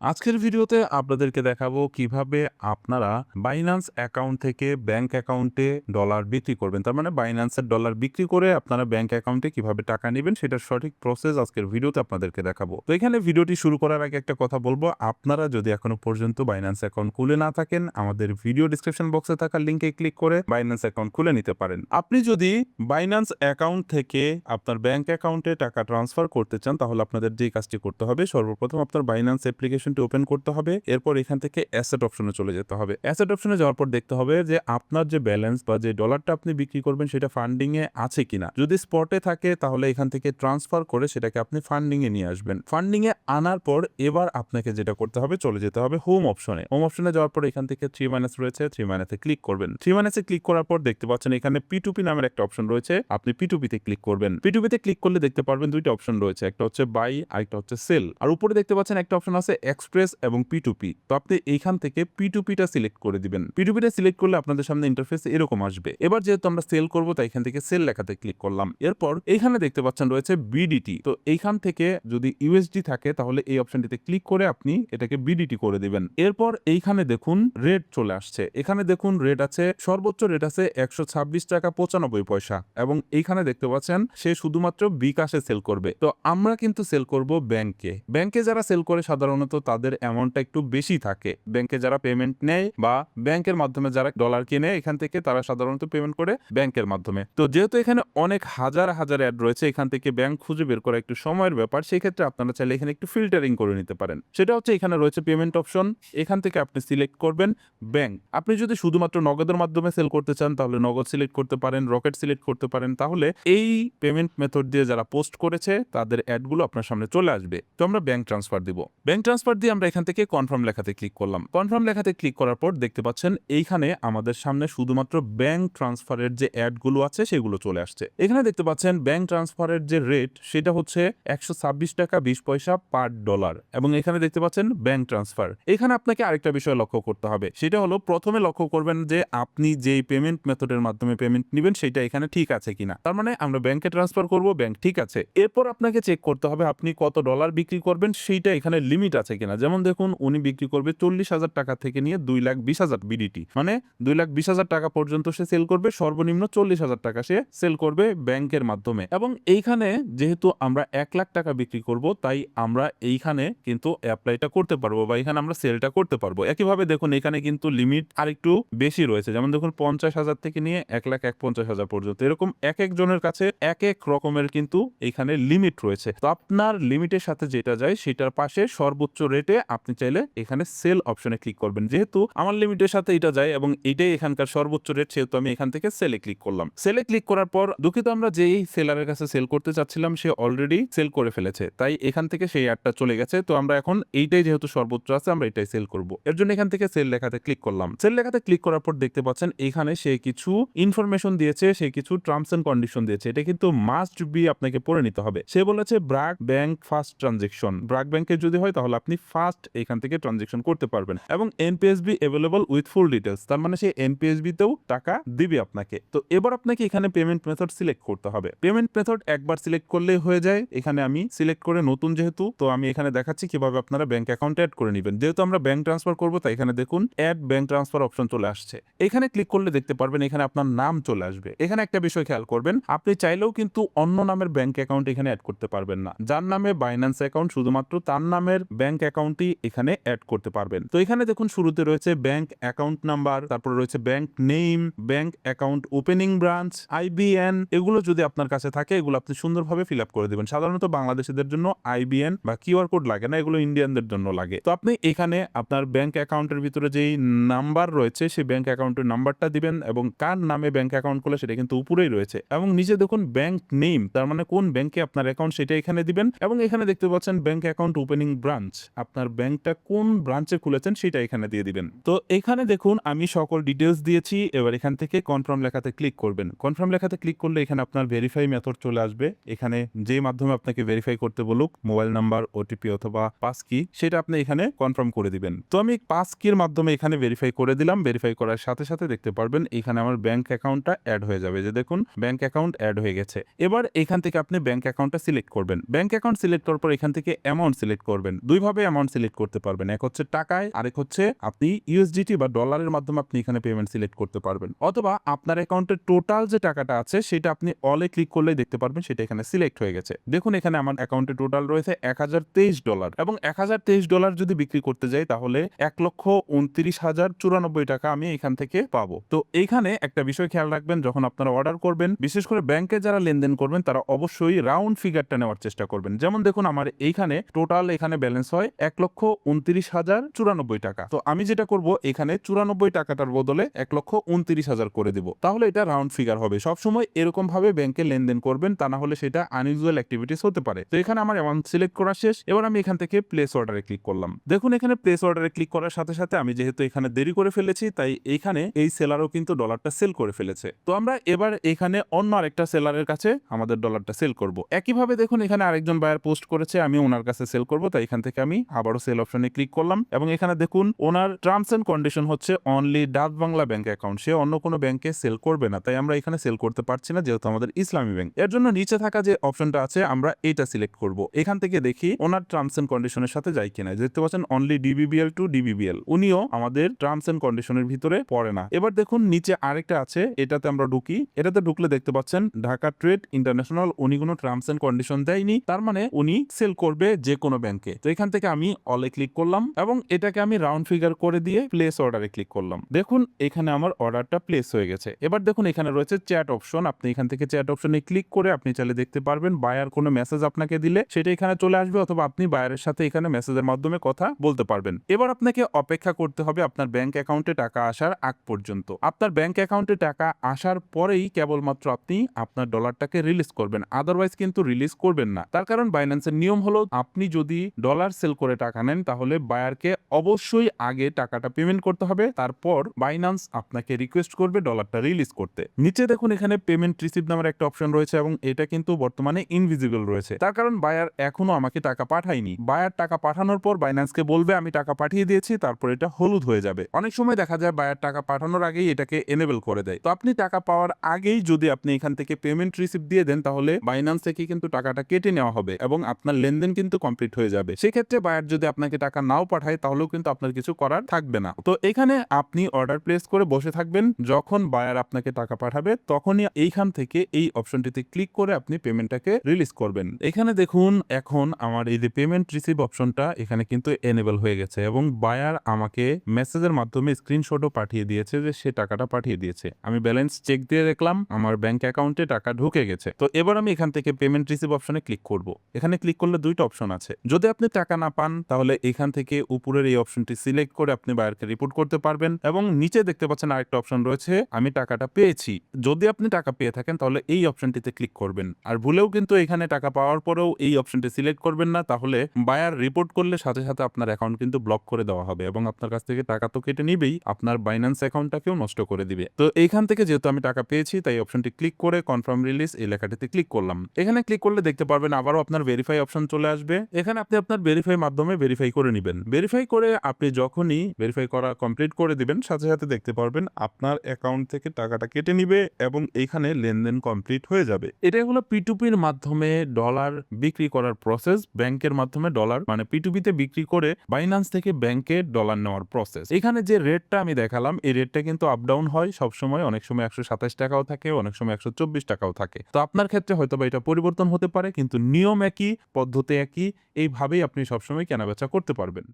আজকের ভিডিওতে আপনাদেরকে দেখাবো কীভাবে আপনারা বাইন্যান্স অ্যাকাউন্ট থেকে ব্যাংক অ্যাকাউন্টে ডলার বিক্রি করবেন। তার মানে বাইন্যান্সের ডলার বিক্রি করে আপনারা ব্যাংক অ্যাকাউন্টে কীভাবে টাকা নেবেন সেটার সঠিক প্রসেস আজকের ভিডিওতে আপনাদেরকে দেখাবো। তো এখানে ভিডিওটি শুরু করার আগে একটা কথা বলব, আপনারা যদি এখনও পর্যন্ত বাইন্যান্স অ্যাকাউন্ট খুলে না থাকেন, আমাদের ভিডিও ডিসক্রিপশন বক্সে থাকা লিঙ্কে ক্লিক করে বাইন্যান্স অ্যাকাউন্ট খুলে নিতে পারেন। আপনি যদি বাইন্যান্স অ্যাকাউন্ট থেকে আপনার ব্যাংক অ্যাকাউন্টে টাকা ট্রান্সফার করতে চান, তাহলে আপনাদের যে কাজটি করতে হবে, সর্বপ্রথম আপনার বাইন্যান্স অ্যাপ্লিকেশনটি ওপেন করতে হবে। এরপর এখান থেকে অ্যাসেট অপশনে চলে যেতে হবে। অ্যাসেট অপশনে যাওয়ার পর দেখতে হবে যে আপনার যে ব্যালেন্স বা যে ডলারটা আপনি বিক্রি করবেন সেটা ফান্ডিং এ আছে কিনা। যদি স্পটে থাকে তাহলে এখান থেকে ট্রান্সফার করে সেটাকে আপনি ফান্ডিং এ নিয়ে আসবেন। ফান্ডিং এ আনার পর এবার আপনাকে যেটা করতে হবে, চলে যেতে হবে হোম অপশনে হোম অপশনে যাওয়ার পর এখান থেকে থ্রি মাইনাস রয়েছে থ্রি মাইনাসে ক্লিক করবেন। থ্রি মাইনাসে ক্লিক করার পর দেখতে পাচ্ছেন এখানে পিটুপি নামের একটা অপশন রয়েছে। আপনি পিটুপিতে ক্লিক করবেন। পিটুপিতে ক্লিক করলে দেখতে পারবেন দুইটা অপশন রয়েছে, একটা হচ্ছে বাই আর একটা হচ্ছে সেল আর উপরে দেখতে পাচ্ছেন একটা অপশন আছে এক্সপ্রেস এবং পিটুপি তো আপনি এইখান থেকে পিটুপিটা সিলেক্ট করে দিবেন। পিটুপিটা সিলেক্ট করলে আপনাদের সামনে ইন্টারফেস এরকম আসবে। এবার যেহেতু আমরা সেল করব, তাই এখান থেকে সেল লেখাতে ক্লিক করলাম। এরপর এইখানে দেখতে পাচ্ছেন রয়েছে বিডিটি তো এইখান থেকে যদি ইউএসডি থাকে, তাহলে এই অপশনটিতে ক্লিক করে আপনি এটাকে বিডিটি করে দিবেন। এরপর এইখানে দেখুন রেট চলে আসছে। এখানে দেখুন রেট আছে, সর্বোচ্চ রেট আছে একশো ছাব্বিশ টাকা পঁচানব্বই পয়সা। এবং এইখানে দেখতে পাচ্ছেন সে শুধুমাত্র বিকাশে সেল করবে। তো আমরা কিন্তু সেল করব ব্যাংকে ব্যাংকে যারা সেল করে, সাধারণত তাদের অ্যামাউন্টটা একটু বেশি থাকে। ব্যাংকে যারা পেমেন্ট নেয় বা ব্যাংকের মাধ্যমে যারা ডলার কিনে, এখান থেকে তারা সাধারণত পেমেন্ট করে ব্যাংকের মাধ্যমে। তো যেহেতু এখানে অনেক হাজার হাজার অ্যাড রয়েছে, এখান থেকে ব্যাংক খুঁজে বের করা একটু সময়ের ব্যাপার সেই ক্ষেত্রে আপনারা চাইলে এখানে একটু ফিল্টারিং করে নিতে পারেন। সেটা হচ্ছে এখানে রয়েছে পেমেন্ট অপশন এখান থেকে আপনি সিলেক্ট করবেন ব্যাংক আপনি যদি শুধুমাত্র নগদের মাধ্যমে সেল করতে চান, তাহলে নগদ সিলেক্ট করতে পারেন রকেট সিলেক্ট করতে পারেন। তাহলে এই পেমেন্ট মেথড দিয়ে যারা পোস্ট করেছে, তাদের অ্যাডগুলো আপনার সামনে চলে আসবে। তো আমরা ব্যাংক ট্রান্সফার দিব। ব্যাংক ট্রান্সফার দিয়ে আমরা এখান থেকে কনফার্ম লেখাতে ক্লিক করলাম। কনফার্ম লেখাতে ক্লিক করার পর দেখতে পাচ্ছেন এইখানে আমাদের সামনে শুধুমাত্র ব্যাংক ট্রান্সফারের যে অ্যাডগুলো আছে সেগুলো চলে আসছে। এখানে দেখতে পাচ্ছেন ব্যাংক ট্রান্সফারের যে রেট সেটা হচ্ছে একশো ছাব্বিশ টাকা বিশ পয়সা পার ডলার এবং এখানে দেখতে পাচ্ছেন ব্যাংক ট্রান্সফার এখানে আপনাকে আরেকটা বিষয় লক্ষ্য করতে হবে। সেটা হলো প্রথমে লক্ষ্য করবেন যে আপনি যেই পেমেন্ট মেথডের মাধ্যমে পেমেন্ট নেবেন সেটা এখানে ঠিক আছে কিনা। তার মানে আমরা ব্যাংকে ট্রান্সফার করব ব্যাংক ঠিক আছে। এরপর আপনাকে চেক করতে হবে আপনি কত ডলার বিক্রি করবেন, সেইটা এখানে লিমিট আছে কিনা। যেমন দেখুন, উনি বিক্রি করবে চল্লিশ হাজার টাকা থেকে নিয়ে দুই লাখ বিশ হাজার বিডিটি মানে দুই লাখ বিশ হাজার টাকা পর্যন্ত সে সেল করবে, সর্বনিম্ন চল্লিশ হাজার টাকা সে সেল করবে ব্যাংকের মাধ্যমে। এবং এইখানে যেহেতু আমরা এক লাখ টাকা বিক্রি করব, তাই আমরা এইখানে কিন্তু অ্যাপ্লাইটা করতে পারব বা এখানে আমরা সেলটা করতে পারব। একইভাবে দেখুন, এখানে কিন্তু লিমিট আরেকটু বেশি রয়েছে। যেমন দেখুন, পঞ্চাশ হাজার থেকে নিয়ে এক লাখ এক পঞ্চাশ হাজার পর্যন্ত। এরকম এক একজনের কাছে এক এক রকমের কিন্তু এখানে লিমিট রয়েছে। তো আপনার লিমিটের সাথে যেটা যায়, সেটার পাশে সর্বোচ্চ রেটে আপনি চাইলে এখানে সেল অপশনে ক্লিক করবেন। যেহেতু আমার লিমিটের সাথে এটা যায় এবং এটাই এখানকার সর্বোচ্চ রেট সেহেতু আমি এখান থেকে সেলে ক্লিক করলাম। সেলে ক্লিক করার পর দুঃখিত, আমরা যেই সেলারের কাছে সেল করতে চাচ্ছিলাম, সে অলরেডি সেল করে ফেলেছে। তাই এখান থেকে সেই অ্যাডটা চলে গেছে। তো আমরা এখন এইটাই যেহেতু সর্বোচ্চ আছে, আমরা এটাই সেল করব। এর জন্য এখান থেকে সেল লেখাতে ক্লিক করলাম। সেল লেখাতে ক্লিক করার পর দেখতে পাচ্ছেন, এখানে সে কিছু ইনফরমেশন দিয়েছে, সে কিছু টার্মস এন্ড কন্ডিশন দিয়েছে। এটা কিন্তু মাস্ট বি আপনাকে পড়ে নিতে হবে। সে বলেছে BRAC bank first transaction BRAC ব্যাংকের যদি হয়, তাহলে আপনি ফার্স্ট এখান থেকে ট্রানজেকশন করতে পারবেন। এবং NPSB available with full details তার মানে সে এনপিএসবি তেও টাকা দিবে আপনাকে। তো এবার আপনাকে এখানে পেমেন্ট মেথড সিলেক্ট করতে হবে। পেমেন্ট মেথড একবার সিলেক্ট করলেই হয়ে যায়। এখানে আমি সিলেক্ট করে নতুন যেহেতু, তো আমি এখানে দেখাচ্ছি কীভাবে আপনারা ব্যাংক অ্যাকাউন্ট অ্যাড করে নেবেন। যেহেতু আমরা ব্যাংক ট্রান্সফার করব, তাই এখানে দেখুন অ্যাড ব্যাংক ট্রান্সফার অপশন চলে আসছে। এখানে ক্লিক করলে দেখতে পারবেন এখানে আপনার নাম চলে আসবে। এখানে একটা বিষয় খেয়াল করবেন, আপনি চাইলেও কিন্তু অন্য নামের ব্যাংক অ্যাকাউন্ট এখানে অ্যাড করতে পারবেন না। যার নামে বাইন্যান্স অ্যাকাউন্ট শুধুমাত্র তার নামের ব্যাংক অ্যাকাউন্টই এখানে অ্যাড করতে পারবেন। তো এখানে দেখুন, শুরুতে রয়েছে ব্যাংক অ্যাকাউন্ট নাম্বার তারপরে রয়েছে bank name bank account opening branch IBN এগুলো যদি আপনার কাছে থাকে, এগুলো আপনি সুন্দরভাবে ফিল আপ করে দেবেন। সাধারণত বাংলাদেশিদের জন্য আইবিএন বা কিউআর কোড লাগে না, এগুলো ইন্ডিয়ানদের জন্য লাগে। তো আপনি এখানে আপনার ব্যাংক অ্যাকাউন্টের ভিতরে যেই নাম্বার রয়েছে, সেই ব্যাংক অ্যাকাউন্টের নাম্বারটা দিবেন এবং কার নামে ব্যাংক অ্যাকাউন্ট করলে সেটা কিন্তু উপরেই রয়েছে। এবং নিচে দেখুন ব্যাংক নেম তার মানে কোন ব্যাংকে আপনার অ্যাকাউন্ট সেটা এখানে দিবেন। এবং এখানে দেখতে পাচ্ছেন ব্যাংক অ্যাকাউন্ট ওপেনিং ব্রাঞ্চ আপনার ব্যাংকটা কোন ব্রাঞ্চে খুলেছেন সেটা এখানে দিয়ে দিবেন। তো এখানে দেখুন, আমি সকল ডিটেলস দিয়েছি, এবার এখান থেকে কনফার্ম লেখাতে ক্লিক করবেন। কনফার্ম লেখাতে ক্লিক করলে এখানে আপনার ভেরিফাই মেথড চলে আসবে। এখানে যে মাধ্যমে আপনাকে ভেরিফাই করতে বলুক মোবাইল নাম্বার ওটিপি অথবা পাস কি সেটা আপনি এখানে কনফার্ম করে দিবেন। তো আমি পাস কির মাধ্যমে এখানে ভেরিফাই করে দিলাম। ভেরিফাই করার সাথে সাথে দেখতে পারবেন, এখানে আমার ব্যাংক অ্যাকাউন্টটা অ্যাড হয়ে যাবে। যে দেখুন ব্যাংক অ্যাকাউন্ট অ্যাড হয়ে গেছে। এবার এখান থেকে আপনি ব্যাংক অ্যাকাউন্টটা সিলেক্ট করবেন। ব্যাংক অ্যাকাউন্ট সিলেক্ট করার পর এখান থেকে অ্যামাউন্ট সিলেক্ট করবেন। দুইভাবে অ্যামাউন্ট সিলেক্ট করতে পারবেন। এক হচ্ছে টাকায়, আরেক হচ্ছে আপনি ইউএসডিটি বা ডলারের মাধ্যমে আপনি এখানে পেমেন্ট সিলেক্ট করতে পারবেন। অথবা আপনার অ্যাকাউন্টের টোটাল যে টাকাটা আছে, সেটা আপনি অলে ক্লিক করলেই দেখতে পারবেন, সেটা এখানে সিলেক্ট হয়ে গেছে। দেখুন, এখানে আমার অ্যাকাউন্টে টোটাল রয়েছে এক হাজার তেইশ ডলার এবং এক হাজার তেইশ ডলার যদি বিক্রি করতে যাই, তাহলে এক লক্ষ উনত্রিশ হাজার চুরানব্বই টাকা আমি এখান থেকে পাবো। তো এইখানে একটা বিষয় খেয়াল রাখবেন, যখন আপনারা অর্ডার করবেন, বিশেষ করে ব্যাংকে যারা লেনদেন করবেন, তারা অবশ্যই রাউন্ড ফিগারটা নেওয়ার চেষ্টা করবেন। যেমন দেখুন, আমার এইখানে টোটাল এখানে ব্যালেন্স হয় এক লক্ষ উনত্রিশ হাজার চুরানব্বই টাকা। তো আমি যেটা করব, এখানে চুরানব্বই টাকাটার বদলে এক লক্ষ উনত্রিশ হাজার করে দিব। তাহলে এটা রাউন্ড ফিগার হবে। সবসময় এরকম ভাবে ব্যাংকে লেনদেন করবেন, তা না হলে সেটা আনইউজুয়াল অ্যাক্টিভিটিস হতে পারে। তো এখানে আমার অ্যামাউন্ট সিলেক্ট করা শেষ। এবার আমি এখান থেকে প্লেস অর্ডারে ক্লিক করলাম। দেখুন, এখানে প্লেস অর্ডারে ক্লিক করার সাথে সাথে আমি যেহেতু এখানে দেরি করে ফেলেছি, তাই এইখানে এই সেলারও কিন্তু ডলারটা সেল করে ফেলেছে। তো আমরা এবার এখানে অন্য আরেকটা সেলারের কাছে আমাদের ডলারটা সেল করব। একইভাবে দেখুন, এখানে আরেকজন বায়ার পোস্ট করেছে, আমি ওনার কাছে সেল করব, তাই এখান থেকে আমি আবারও সেল অপশনে ক্লিক করলাম এবং এখানে দেখুন, ওনার টার্মস এন্ড কন্ডিশন হচ্ছে only Dutch Bangla bank account সে অন্য কোনো ব্যাংকে সেল করবে না, তাই আমরা এখানে সেল করতে পারছি না, যেহেতু আমাদের ইসলামী ব্যাংক এর জন্য নিচে থাকা যে অপশনটা আছে, আমরা এটা সিলেক্ট করব। এখান থেকে দেখি, ওনার টার্মস এন্ড কন্ডিশনের সাথে যায় কিনা। দেখতে পাচ্ছেন অনলি ডিবিবিএল টু ডিবিবিএল উনিও আমাদের টার্মস এন্ড কন্ডিশনের ভিতরে পড়ে না। এবার দেখুন, নিচে আরেকটা আছে, এটাতে আমরা ঢুকি। এটাতে ঢুকলে দেখতে পাচ্ছেন, ঢাকা ট্রেড ইন্টারন্যাশনাল উনি কোনো টার্মস এন্ড কন্ডিশন দেয়নি। তার মানে উনি সেল করবে যে কোনো ব্যাংকে তো এখান থেকে আমি অলে ক্লিক করলাম এবং এটাকে আমি রাউন্ড ফিগার করে দিয়ে প্লেস অর্ডারে ক্লিক করলাম। দেখুন, এখানে আমার অর্ডারটা প্লেস হয়ে গেছে। এবার দেখুন, এখানে রয়েছে চ্যাট অপশন আপনি এখান থেকে চ্যাট অপশনে ক্লিক করে আপনি চাইলে দেখতে পারবেন বায়ার কোনো মেসেজ আপনাকে দিলে সেটা এখানে চলে আসবে অথবা আপনি বায়ারের সাথে এখানে মেসেজের মাধ্যমে কথা বলতে পারবেন। এবার আপনাকে অপেক্ষা করতে হবে আপনার ব্যাংক অ্যাকাউন্টে টাকা আসার আগ পর্যন্ত। আপনার ব্যাংক অ্যাকাউন্টে টাকা আসার পরেই কেবলমাত্র আপনি আপনার ডলারটাকে রিলিজ করবেন। আদারওয়াইজ কিন্তু রিলিজ করবেন না। তার কারণ বাইন্যান্সের নিয়ম হলো আপনি যদি ডলার সেল করে টাকা নেন, তাহলে বায়ারকে অবশ্যই আগে টাকাটা পেমেন্ট করতে হবে। তারপর বাইন্যান্স আপনাকে রিকোয়েস্ট করবে ডলারটা রিলিজ করতে। নিচে দেখুন এখানে পেমেন্ট রিসিভ নামের একটা অপশন রয়েছে এবং এটা কিন্তু বর্তমানে ইনভিজিবল রয়েছে। তার কারণ বায়ার এখনও আমাকে টাকা পাঠায়নি। বায়ার টাকা পাঠানোর পর বাইন্যান্সকে বলবে, আমি টাকা পাঠিয়ে দিয়েছি, তারপর এটা হলুদ হয়ে যাবে। অনেক সময় দেখা যায় বায়ার টাকা পাঠানোর আগেই এটাকে এনেবল করে দেয়। তো আপনি টাকা পাওয়ার আগেই যদি আপনি এখান থেকে পেমেন্ট রিসিভ দিয়ে দেন, তাহলে বাইন্যান্স থেকে কিন্তু টাকাটা কেটে নেওয়া হবে এবং আপনার লেনদেন কিন্তু কমপ্লিট হয়ে যাবে। সেক্ষেত্রে বায়ার যদি আপনাকে টাকা নাও পাঠায়, তাহলেও কিন্তু আপনার কিছু করার থাকবে না। তো এখানে আপনি অর্ডার প্লেস করে বসে থাকবেন। যখন বায়ার আপনাকে টাকা পাঠাবে, তখনই এইখান থেকে এই অপশনটিতে ক্লিক করে আপনি পেমেন্টটাকে রিলিজ করবেন। এখানে দেখুন, এখন আমার এই যে পেমেন্ট রিসিভ অপশনটা এখানে কিন্তু এনেবল হয়ে গেছে এবং বায়ার আমাকে মেসেজের মাধ্যমে স্ক্রিনশটও পাঠিয়ে দিয়েছে যে সে টাকাটা পাঠিয়ে দিয়েছে। আমি ব্যালেন্স চেক দিয়ে দেখলাম, আমার ব্যাংক অ্যাকাউন্টে টাকা ঢুকে গেছে। তো এবার আমি এখান থেকে পেমেন্ট রিসিভ অপশনে ক্লিক করব। এখানে ক্লিক করলে দুইটা অপশন আছে। যদি আপনি টাকা না পান, তাহলে এখান থেকে উপরের এই অপশনটি সিলেক্ট করে আপনি বায়ারকে রিপোর্ট করতে পারবেন এবং নিচে দেখতে পাচ্ছেন আরেকটা অপশন রয়েছে, আমি টাকাটা পেয়েছি। যদি আপনি টাকা পেয়ে থাকেন, তাহলে এই অপশনটিতে ক্লিক করবেন। আর ভুলেও কিন্তু এখানে টাকা পাওয়ার পরেও এই অপশনটি সিলেক্ট করবেন না, তাহলে বায়ার রিপোর্ট করলে সাথে সাথে আপনার অ্যাকাউন্ট কিন্তু ব্লক করে দেওয়া হবে এবং আপনার কাছ থেকে টাকা তো কেটে নিবেই, আপনার বাইন্যান্স অ্যাকাউন্টটাকেও নষ্ট করে দিবে। তো এইখান থেকে যেহেতু আমি টাকা পেয়েছি, তাই অপশনটি ক্লিক করে কনফার্ম রিলিজ এই লেখাটিতে ক্লিক করলাম। এখানে ক্লিক করলে দেখতে পারবেন আবারও আপনার ভেরিফাই অপশন চলে আসবে। এখানে আপনি আপনার ভেরিফাই মাধ্যমে ভেরিফাই করে নেবেন। ভেরিফাই করে আপনি যখনই ভেরিফাই করা কমপ্লিট করে দিবেন, সাথে সাথে দেখতে পারবেন আপনার অ্যাকাউন্ট থেকে টাকাটা কেটে নিবে এবং এইখানে লেনদেন কমপ্লিট হয়ে যাবে। এটাই হলো পিটুপির মাধ্যমে ডলার বিক্রি করার প্রসেস ব্যাংকের মাধ্যমে ডলার মানে পিটুপিতে বিক্রি করে বাইন্যান্স থেকে ব্যাংকে ডলার নেওয়ার প্রসেস এখানে যে রেটটা আমি দেখালাম, এই রেটটা কিন্তু আপ ডাউন হয়, সবসময় অনেক সময় একশো সাতাশ টাকাও থাকে, অনেক সময় একশো চব্বিশ টাকাও থাকে। তো আপনার ক্ষেত্রে হয়তো বা এটা পরিবর্তন হতে পারে, কিন্তু নিয়ম একই, পদ্ধতি একই, এইভাবেই আপনি সবসময় কেনাবেচা করতে পারবেন।